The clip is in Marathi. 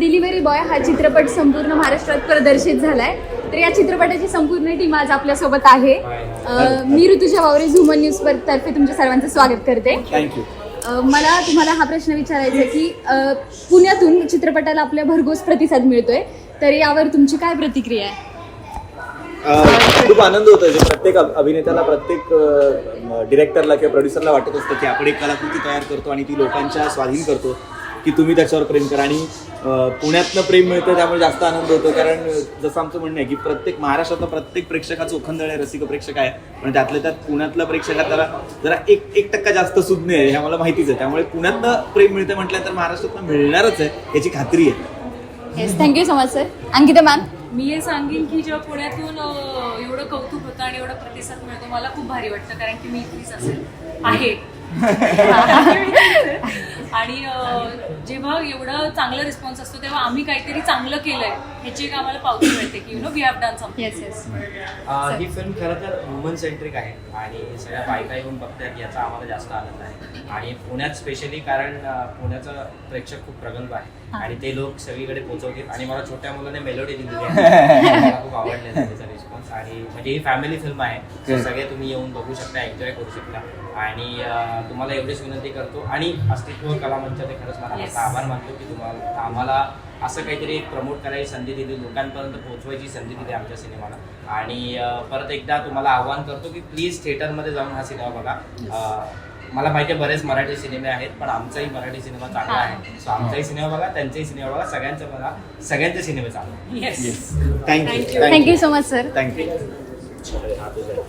डिलिव्हरी बॉय हा चित्रपट संपूर्ण महाराष्ट्रात प्रदर्शित झालाय. तर या चित्रपटाची संपूर्ण टीम आज आपल्यासोबत आहे. अ, मी ऋतुजा वावरे झुमन न्यूज तर्फे तुमच्या सर्वांचं स्वागत करते. थँक्यू अ, मला तुम्हाला हा प्रश्न विचारायचा आहे की अ, पुण्यातून चित्रपटाला आपल्या भरघोस प्रतिसाद मिळतोय. तर यावर तुमची काय प्रतिक्रिया आहे? खूप आनंद होतो जे प्रत्येक अभ- अभिनेत्याला प्रत्येक डिरेक्टरला किंवा प्रोड्युसरला वाटत असतं की आपण एक कलाकृती तयार करतो आणि ती लोकांच्या स्वाधीन करतो. की तुम्ही त्याच्यावर प्रेम करा. आणि पुण्यातनं प्रेम मिळतं त्यामुळे जास्त आनंद होतो. कारण जसं आमचं म्हणणं आहे की प्रत्येक महाराष्ट्रातला प्रत्येक प्रेक्षकाचं ओखंदळ आहे रसिक प्रेक्षक आहे. पण त्यातल्या त्यात पुण्यातल्या प्रेक्षकाला जरा एक एक टक्का जास्त सुज्ञ आहे हे आम्हाला माहितीच आहे. त्यामुळे पुण्यातनं प्रेम मिळतं म्हटलं तर महाराष्ट्रातनं मिळणारच आहे याची खात्री आहे. Yes thank you so much sir Ankita ma'am मी हे सांगेन की जेव्हा पुण्यातून एवढं कौतुक होतं आणि एवढा प्रतिसाद मिळतो मला खूप भारी वाटतं. कारण की मी इथलीच असेल. आहे. आणि जेव्हा एवढा चांगला रिस्पॉन्स असतो तेव्हा आम्ही काहीतरी चांगलं केलंय ह्याची एक आम्हाला पावती मिळते की you know we have done something yes yes uh, he film खरं तर वुमन सेंट्रिक आहे आणि सगळ्या बायका येऊन बघतात याचा आम्हाला जास्त आनंद आहे. आणि पुण्यात स्पेशली कारण पुण्याचं प्रेक्षक खूप प्रगल्भ आहे. आणि ते लोक सगळीकडे पोहोचवतील आणि मला छोट्या मुलाने मेलोडी दिलेली आहे. मला खूप आवडलेला त्याचा. आणि म्हणजे ही फॅमिली फिल्म आहे. सगळे तुम्ही येऊन बघू शकता एन्जॉय करू शकता. आणि तुम्हाला एवढीच विनंती करतो. आणि अस्तित्व कला मंचाचे खरंच मला आभार मानतो की तुम्हाला आम्हाला असं काहीतरी प्रमोट करायची संधी दिली लोकांपर्यंत पोहोचवायची संधी दिली आमच्या सिनेमाला. आणि परत एकदा तुम्हाला आव्हान करतो की प्लीज थिएटरमध्ये जाऊन हा सिनेमा बघा. मला माहिती आहे बरेच मराठी सिनेमे आहेत पण आमचाही मराठी सिनेमा चांगला आहे. सो आमचाही सिनेमा बघा त्यांचाही सिनेमा बघा सगळ्यांचा बघा सगळ्यांचे सिनेमे चांगले yes thank you thank you so much sir thank you